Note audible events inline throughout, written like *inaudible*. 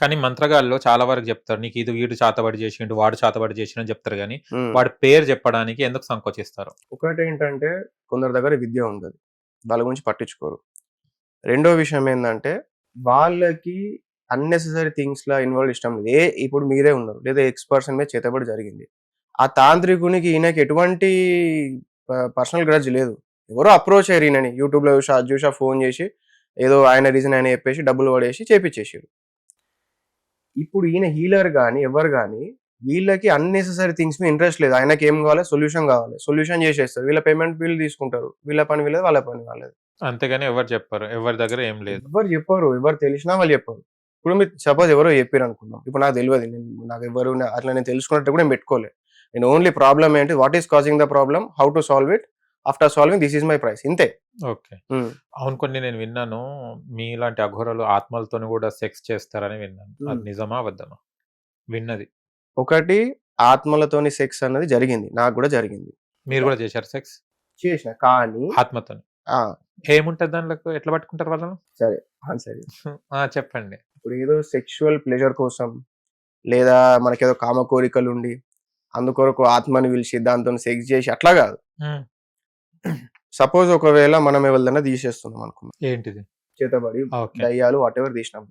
కానీ మంత్రగాళ్ళు చాలా వరకు చెప్తారు నీకు ఇది వీడు చాతబడి చేసిండు వాడు చాతబడి చేసిండు అని చెప్తారు కానీ. వాడి పేరు చెప్పడానికి ఎందుకు సంకోచిస్తారు? ఒకటి ఏంటంటే కొందరి దగ్గర విద్య ఉండదు వాళ్ళ గురించి పట్టించుకోరు. రెండో విషయం ఏంటంటే వాళ్ళకి అన్నెసెసరీ థింగ్స్ లా ఇన్వాల్వ్ ఇష్టం లేదు. ఏ ఇప్పుడు మీరే ఉన్నారు లేదా ఎక్స్ పర్సన్ మీద చేతబడి జరిగింది. ఆ తాంత్రికునికి ఈయనకి ఎటువంటి పర్సనల్ గ్రడ్జ్ లేదు. ఎవరో అప్రోచ్ అయ్యారు ఈయనని. యూట్యూబ్లో చూసా అది చూసా ఫోన్ చేసి ఏదో ఆయన రీజన్ ఆయన చెప్పేసి డబ్బులు పడేసి చేపించేసారు ఇప్పుడు ఈయన హీలర్ కానీ ఎవరు కానీ వీళ్ళకి అన్నెసెసరీ థింగ్స్ మీద ఇంట్రెస్ట్ లేదు. ఆయనకి ఏం కావాలి సొల్యూషన్ కావాలి. సొల్యూషన్ చేసేస్తారు. వీళ్ళ పేమెంట్ వీళ్ళు తీసుకుంటారు. వీళ్ళ పని వీళ్ళది వాళ్ళ పని వాళ్ళది. అంతేగాని ఎవరు చెప్పారు. ఎవరి దగ్గర ఏం లేదు. ఎవరు చెప్పారు. ఎవరు తెలిసినా వాళ్ళు చెప్పారు. ఇప్పుడు మీరు సపోజ్ ఎవరో చెప్పారు అనుకుందాం. ఇప్పుడు నాకు తెలియదు. నేను నాకు ఎవరు అట్లా నేను తెలుసుకున్నట్టు కూడా నేను పెట్టుకోలేదు నేను ఓన్లీ ప్రాబ్లమ్ ఏంటి? What is causing the problem how to solve it after solving this is my price ఇంతే. ఓకే. అవును కొన్ని నేను విన్నాను. మీలాంటి అఘోరాలు ఆత్మలతో కూడా సెక్స్ చేస్తారని విన్నాను. అది మ్మ్. నిజమా అబద్ధమా? విన్నది. ఒకటి ఆత్మలతోని సెక్స్ అన్నది జరిగింది. నాకు కూడా జరిగింది. మీరు కూడా చేశారు సెక్స్ చేసిన కానీ ఆత్మతో ఏముంటది దాంట్లో? ఎట్లా పట్టుకుంటారు వాళ్ళను? సరే *laughs* ఆ, చెప్పండి. ఇప్పుడు ఏదో సెక్షువల్ ప్లెజర్ కోసం లేదా మనకేదో కామ కోరికలు ఉండి అందుకొరకు ఆత్మని పిలిచి దాంతో సెక్స్ చేసి అట్లా కాదు. మ్మ్. సపోజ్ ఒకవేళ మనం ఎవరిదైనా తీసేస్తున్నాం అనుకున్నాం ఏంటిది? చేతబడి దయ్యాలు వాట్ ఎవర్ తీసినాం.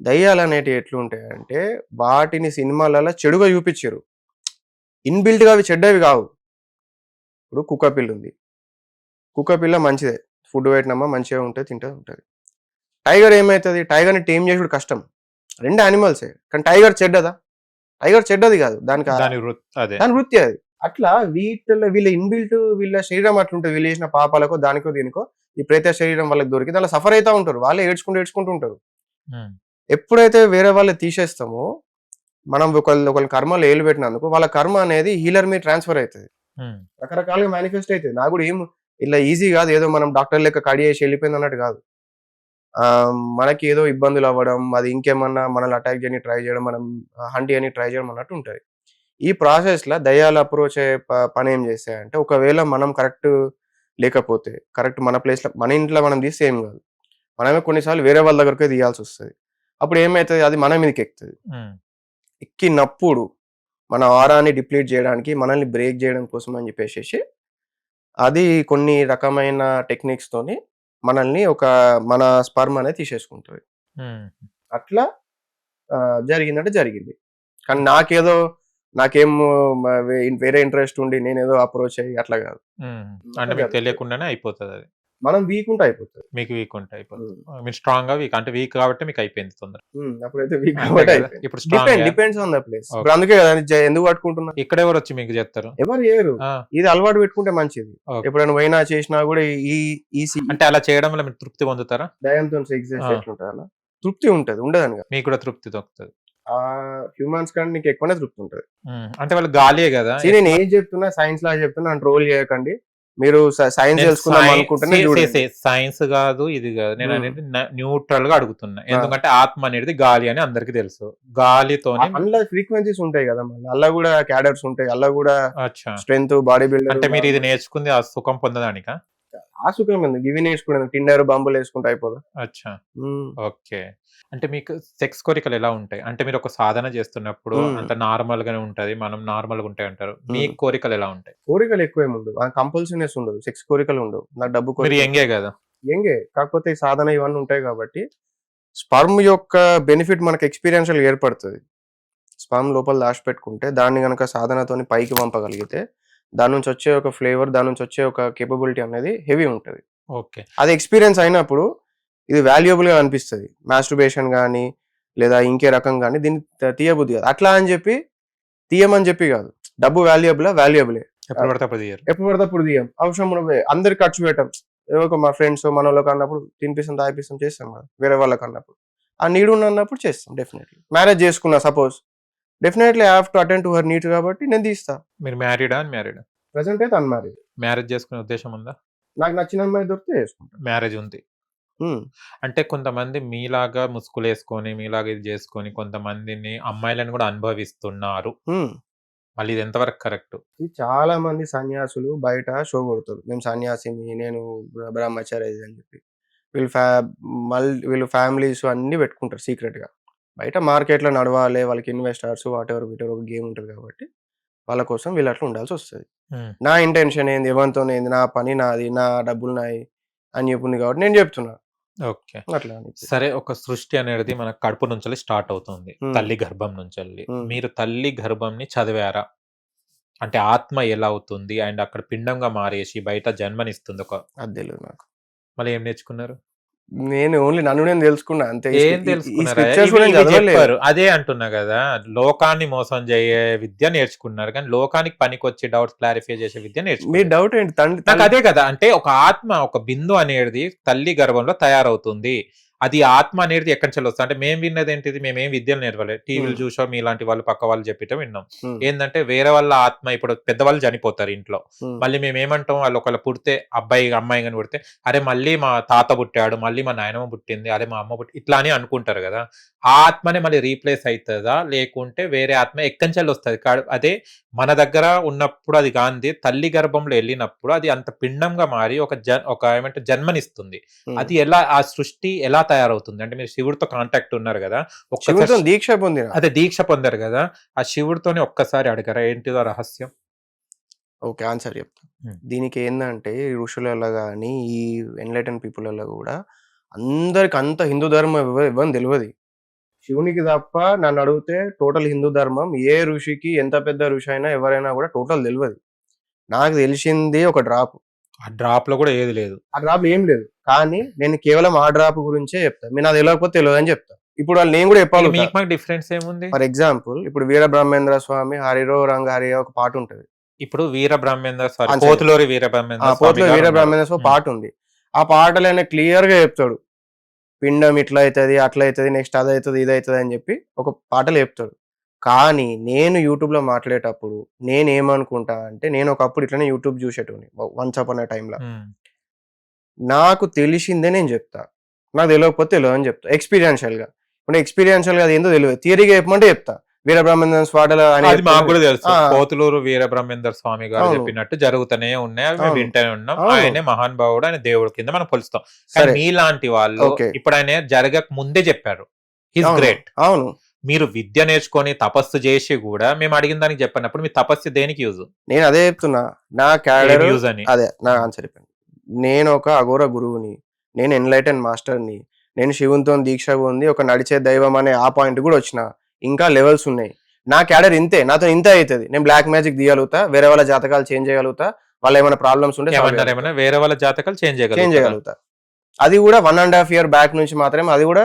దయ్యాలు అనేటివి ఎట్లుంటాయంటే వాటిని సినిమాలలో చెడుగా చూపించారు ఇన్బిల్ట్గా అవి చెడ్డవి కావు. ఇప్పుడు కుక్క పిల్ల ఉంది. కుక్క పిల్ల మంచిదే. ఫుడ్ పెట్టినమ్మా మంచిగా ఉంటుంది తింటే ఉంటుంది. టైగర్ ఏమవుతుంది టైగర్ని టేమ్ చేసుడు కష్టం. రెండు యానిమల్సే కానీ టైగర్ చెడ్డదా? టైగర్ చెడ్డది కాదు. దానికి దాని వృత్తి అది. అట్లా వీటిలో వీళ్ళ ఇన్బిల్ట్ వీళ్ళ శరీరం అట్లుంటుంది వీళ్ళు చేసిన పాపాలకో దానికో దీనికో ఈ ప్రేత శరీరం వాళ్ళకి దొరికి దానిలో సఫర్ అవుతా ఉంటారు. వాళ్ళే ఏడ్చుకుంటూ ఏడ్చుకుంటూ ఉంటారు. ఎప్పుడైతే వేరే వాళ్ళు తీసేస్తామో మనం ఒకళ్ళు ఒకళ్ళ కర్మలు ఏలు పెట్టినందుకు వాళ్ళ కర్మ అనేది హీలర్ మీద ట్రాన్స్ఫర్ అవుతుంది. రకరకాలుగా మేనిఫెస్ట్ అవుతుంది నాకు కూడా ఏం ఇలా ఈజీ కాదు. ఏదో మనం డాక్టర్ లెక్క కడి చేసి వెళ్ళిపోయింది అన్నట్టు కాదు. మనకి ఏదో ఇబ్బందులు అవ్వడం అది ఇంకేమన్నా మనల్ని అటాక్ చేయని ట్రై చేయడం మనం హంటి అని ట్రై చేయడం అన్నట్టు ఉంటుంది. ఈ ప్రాసెస్లో దయ్యాలు అప్రోచ్ అయ్యే ప- పని ఏం చేస్తాయంటే ఒకవేళ మనం కరెక్ట్ లేకపోతే కరెక్ట్ మన ప్లేస్లో మన ఇంట్లో మనం తీస్తే ఏం కాదు. మనమే కొన్నిసార్లు వేరే వాళ్ళ దగ్గరకే తీయాల్సి వస్తుంది. అప్పుడు ఏమవుతుంది అది మన మీదకి ఎక్కుతుంది. ఎక్కినప్పుడు మన ఆరాన్ని డిప్లీట్ చేయడానికి మనల్ని బ్రేక్ చేయడం కోసం అని చెప్పేసి అది కొన్ని రకమైన టెక్నిక్స్ తోని మనల్ని ఒక మన స్పర్మ్ అనేది తీసేసుకుంటుంది. అట్లా జరిగిందంటే జరిగింది. కానీ నాకేదో నాకేం వేరే ఇంట్రెస్ట్ ఉండి నేను ఏదో అప్రోచ్ అయ్యి అట్లా కాదు. అంటే మీకు తెలియకుండానే అయిపోతుంది అది. మనం వీక్ ఉంటే అయిపోతుంది. మీకు వీక్ ఉంటే అయిపోతుంది. మీరు స్ట్రాంగ్గా వీక్ అంటే వీక్ కాబట్టి మీకు అయిపోయింది తొందర. అప్పుడైతే వీక్ కాబట్టి? ఇప్పుడు strong depends on the place. ఇప్పుడు అందుకే కదా ఎందుకు పట్టుకుంటున్నా? ఇక్కడ ఎవరు వచ్చి మీకు చెప్తారు? ఎవరు చేయరు. ఆ, ఇది అలవాటు పెట్టుకుంటే మంచిది. ఎప్పుడైనా పోయినా చేసినా కూడా ఈ ఈ అంటే అలా చేయడం వల్ల మీరు తృప్తి పొందుతారా? దయంతో. ఎట్లుంటుంది అలా? తృప్తి ఉంటది ఉండదని. మీకు కూడా తృప్తి దొరుకుతుంది. ఆ హ్యూమన్స్ కంటే నీకు ఎక్కువనే తృప్తి ఉంటది. అంటే వాళ్ళు గాలియే కదా. నేను ఏం చెప్తున్నా సైన్స్ లా చెప్తున్నా ట్రోల్ చేయకండి. మీరు సైన్స్ తెలుసుకుందాం సైన్స్ కాదు ఇది కాదు. నేను. అనేది న్యూట్రల్గా అడుగుతున్నా. ఎందుకంటే ఆత్మ అనేది గాలి అని అందరికి తెలుసు. గాలితోని అందులో ఫ్రీక్వెన్సీస్ ఉంటాయి కదా మళ్ళీ. అలా కూడా క్యాడర్స్ ఉంటాయి. అలా కూడా స్ట్రెంత్ బాడీ బిల్డర్ అంటే మీరు ఇది నేర్చుకుంది ఆ సుఖం పొందడానిక? ఆ సుఖం ఎందుకు? ఇవి నేర్చుకునేది టిండర్ బంబులు వేసుకుంటే అయిపోదా? అచ్చా. ఓకే. అంటే మీకు సెక్స్ కోరికలు ఎలా ఉంటాయి? అంటే మీరు ఒక సాధన చేస్తున్నప్పుడు. అంత నార్మల్ గానే ఉంటది మనం నార్మల్గా ఉంటాయి అంటారు. మీ కోరికలు ఎలా ఉంటాయి? కోరికలు ఎక్కువ ఉండవు కంపల్సరీనెస్ ఉండదు. సెక్స్ కోరికలు ఉండవు. నాకు డబ్బు మీరు ఎంగే కదా? ఎంగే కాకపోతే ఈ సాధన ఇవన్నీ ఉంటాయి కాబట్టి స్పర్మ్ యొక్క బెనిఫిట్ మనకు ఎక్స్పీరియన్షియల్ ఏర్పడుతుంది. స్పర్మ్ లోపల దాచిపెట్టుకుంటే దాన్ని కనుక సాధనతోని పైకి పంపగలిగితే దాని నుంచి వచ్చే ఒక ఫ్లేవర్ దాని నుంచి వచ్చే ఒక కేపబిలిటీ అనేది హెవీ ఉంటుంది. ఓకే. అది ఎక్స్పీరియన్స్ అయినప్పుడు ఇది వాల్యుయబుల్గా అనిపిస్తుంది. మాస్టర్బేషన్ కానీ లేదా ఇంకే రకం కానీ దీన్ని తీయబుద్ధి కాదు. అట్లా అని చెప్పి తీయమని చెప్పి కాదు. డబ్బు వాల్యుయబుల్ వాల్యుయబులే ఎప్పుడు పడితే అప్పుడు తీయరు. ఎప్పుడు పడితే అప్పుడు తీయం. అవసరం అందరికి ఖర్చు పెట్టాం. ఏవో ఒక మా ఫ్రెండ్స్ మన వాళ్ళకి అన్నప్పుడు తినిపిస్తాం తాగిపిస్తాం చేస్తాం కదా. వేరే వాళ్ళకి అన్నప్పుడు. ఆ నీడ్ ఉన్నప్పుడు చేస్తాం డెఫినెట్లీ మ్యారేజ్ చేసుకున్నా suppose definitely have to attend to her need కాబట్టి నేను తీస్తా. మీరు మ్యారీడా అని మ్యారీడా ప్రజెంట్ అయితే అన్మ్యారీడ్ మ్యారేజ్ చేసుకునే ఉద్దేశం ఉందా? నాకు నచ్చిన అమ్మాయి దొరికితే చేసుకుంటాను మ్యారేజ్ ఉంది. అంటే కొంతమంది మీలాగా ముసుగులు వేసుకొని మీలాగా ఇది చేసుకొని కొంతమందిని అమ్మాయిలను కూడా అనుభవిస్తున్నారు. మళ్ళీ ఇది ఎంతవరకు కరెక్ట్? చాలా మంది సన్యాసులు బయట షో కొడతారు. మేము సన్యాసిని నేను బ్ర- బ్రహ్మచారి అని చెప్పి. వీళ్ళు ఫ్యా మళ్ళీ వీళ్ళు ఫ్యామిలీస్ అన్ని పెట్టుకుంటారు సీక్రెట్గా బయట మార్కెట్లో నడవాలి వాళ్ళకి ఇన్వెస్టర్స్ వాట్ ఎవర్ వీట్ ఒక గేమ్ ఉంటుంది కాబట్టి వాళ్ళ కోసం వీళ్ళు అట్లా ఉండాల్సి వస్తుంది. నా ఇంటెన్షన్ ఏంది? ఎవరితో ఏంది? నా పని నాది నా డబ్బులు నాయి అని చెప్పింది కాబట్టి నేను చెప్తున్నా. ఓకే. అట్లా. సరే ఒక సృష్టి అనేది మన కడుపు నుంచి స్టార్ట్ అవుతుంది. తల్లి గర్భం నుంచి. మీరు తల్లి గర్భంని చదివారా? అంటే ఆత్మ ఎలా అవుతుంది? అండ్ అక్కడ పిండంగా మారేసి బయట జన్మనిస్తుంది ఒక అది తెలియదు నాకు. మళ్ళీ ఏం నేర్చుకున్నారు? నేను ఓన్లీ నన్ను నేను తెలుసుకున్నా అంతే. ఏం తెలుసుకున్నారా? అదే అంటున్నా కదా లోకాన్ని మోసం చేయే విద్య నేర్చుకున్నారు కానీ లోకానికి పనికొచ్చి డౌట్స్ క్లారిఫై చేసే విద్య మీ నేర్చుకున్నారు. డౌట్ ఏంటి? తండ్రి నాకు అదే కదా అంటే ఒక ఆత్మ ఒక బిందు అనేది తల్లి గర్భంలో తయారవుతుంది. అది ఆత్మ అనేది ఎక్కడి నుంచి వస్తుంది? అంటే మేము విన్నది ఏంటిది? మేము ఏం విద్యలు నేర్వలేదు టీవీలు. చూసో మీలాంటి వాళ్ళు పక్క వాళ్ళు చెప్పటం విన్నాం. ఏంటంటే వేరే వాళ్ళ ఆత్మ ఇప్పుడు పెద్దవాళ్ళు చనిపోతారు ఇంట్లో. మళ్ళీ మేము ఏమంటాం వాళ్ళు ఒకళ్ళు పుడితే అబ్బాయి అమ్మాయి కానీ పుడితే అరే మళ్ళీ మా తాత పుట్టాడు మళ్ళీ మా నాయనమ్మ పుట్టింది అరే మా అమ్మ పుట్టి ఇట్లా అని అనుకుంటారు కదా. ఆ ఆత్మనే మళ్ళీ రీప్లేస్ అవుతుందా లేకుంటే వేరే ఆత్మ ఎక్కడి నుంచి వస్తుంది అదే మన దగ్గర ఉన్నప్పుడు అది గాంధీ తల్లి గర్భంలో వెళ్ళినప్పుడు అది అంత పిండంగా మారి ఒక జన్ ఒక ఏమంటే జన్మనిస్తుంది. అది ఎలా ఆ సృష్టి ఎలా తయారవుతుంది. అంటే మీరు శివుడితో కాంటాక్ట్ ఉన్నారు కదా ఒక్కసారి దీక్ష పొందిన అదే దీక్ష పొందారు కదా ఆ శివుడితోనే ఒక్కసారి అడగరా ఏంటిదో రహస్యం? ఓకే ఆన్సర్ చెప్తా. Hmm. దీనికి ఏంటంటే ఋషులలో కానీ ఈ ఎన్లైటన్ పీపుల్లో కూడా అందరికి అంత హిందూ ధర్మం ఇవ్వ- ఇవ్వని తెలియదు శివునికి తప్ప నన్ను అడిగితే టోటల్ హిందూ ధర్మం ఏ ఋషికి ఎంత పెద్ద ఋషి అయినా ఎవరైనా కూడా టోటల్ తెలియదు నాకు తెలిసింది ఒక డ్రాప్. ఆ డ్రాప్లో కూడా ఏది లేదు. ఆ డ్రాప్ ఏం లేదు. కానీ నేను కేవలం ఆ డ్రాప్ గురించే చెప్తా. మీరు నాకు తెలియకపోతే తెలియదు అని చెప్తా. ఇప్పుడు వాళ్ళు నేను కూడా చెప్పాలి మీకు మాకు డిఫరెన్స్ ఏముంది? ఫర్ ఎగ్జాంపుల్ ఇప్పుడు వీర బ్రహ్మేంద్ర స్వామి హరిరో రంగ హరి ఒక పాట ఉంటది. ఇప్పుడు వీర బ్రహ్మేంద్ర Answer. పోతులూరి వీర బ్రహ్మేంద్ర పోతులో స్వామి వీర బ్రహ్మేంద్ర స్వామి. పాట ఉంది. ఆ పాటలో ఆయన క్లియర్గా చెప్తాడు. పిండం ఇట్లా అవుతుంది అట్లా అవుతుంది నెక్స్ట్ అది అవుతుంది ఇది అవుతుంది అని చెప్పి ఒక పాటలో చెప్తాడు. కానీ నేను యూట్యూబ్లో మాట్లాడేటప్పుడు నేను ఏమనుకుంటా అంటే నేను ఒకప్పుడు ఇట్లనే యూట్యూబ్ చూసేటోని వన్స్ అప్ అనే టైంలో. నాకు తెలిసిందే నేను చెప్తా నాకు తెలియకపోతే తెలియదు అని చెప్తా ఎక్స్పీరియన్షియల్గా ఇప్పుడు ఎక్స్పీరియన్షియల్గా అది ఏందో తెలియదు థియరీగా చెప్పమంటే చెప్తా వీర బ్రహ్మేంద్ర స్వాటలో అని అది మాకు కూడా తెలుసు. పోతులూరు వీర బ్రహ్మేంద్ర స్వామి గారు. చెప్పినట్టు జరుగుతూనే ఉన్నాయి అవి మేము. వింటూనే ఉన్నాం. ఆయనే మహాన్ భావుడు ఆయన దేవుడి కింద మనం కొలుస్తాం కానీ మీలాంటి వాళ్ళు. ఇప్పుడు ఆయన జరగక ముందే చెప్పారు హిస్. గ్రేట్ అవును మీరు విద్య నేర్చుకొని తపస్సు చేసి కూడా మేము అడిగిన దానికి చెప్పినప్పుడు మీ తపస్సు దేనికి యూజ్? నేను అదే చెప్తున్నా. నా క్యాడర్ యూజ్ అని? అదే నా ఆన్సర్ చెప్పాను నేను ఒక అఘోర గురువుని నేను ఎన్లైటన్ మాస్టర్ని నేను శివునితో దీక్ష ఉంది ఒక నడిచే దైవం అనే ఆ పాయింట్ కూడా వచ్చిన. ఇంకా లెవెల్స్ ఉన్నాయి. నా క్యాడర్ ఇంతే నాతో ఇంతే అవుతుంది నేను బ్లాక్ మ్యాజిక్ తీయగలుగుతా వేరే వాళ్ళ జాతకాలు చేంజ్ చేయగలుగుతా వాళ్ళు ఏమైనా ప్రాబ్లమ్స్ ఉంటే వేరే వాళ్ళ జాతకాలు చేంజ్ చేంజ్ చేయగలుగుతా. అది కూడా one and half year back నుంచి మాత్రమే అది కూడా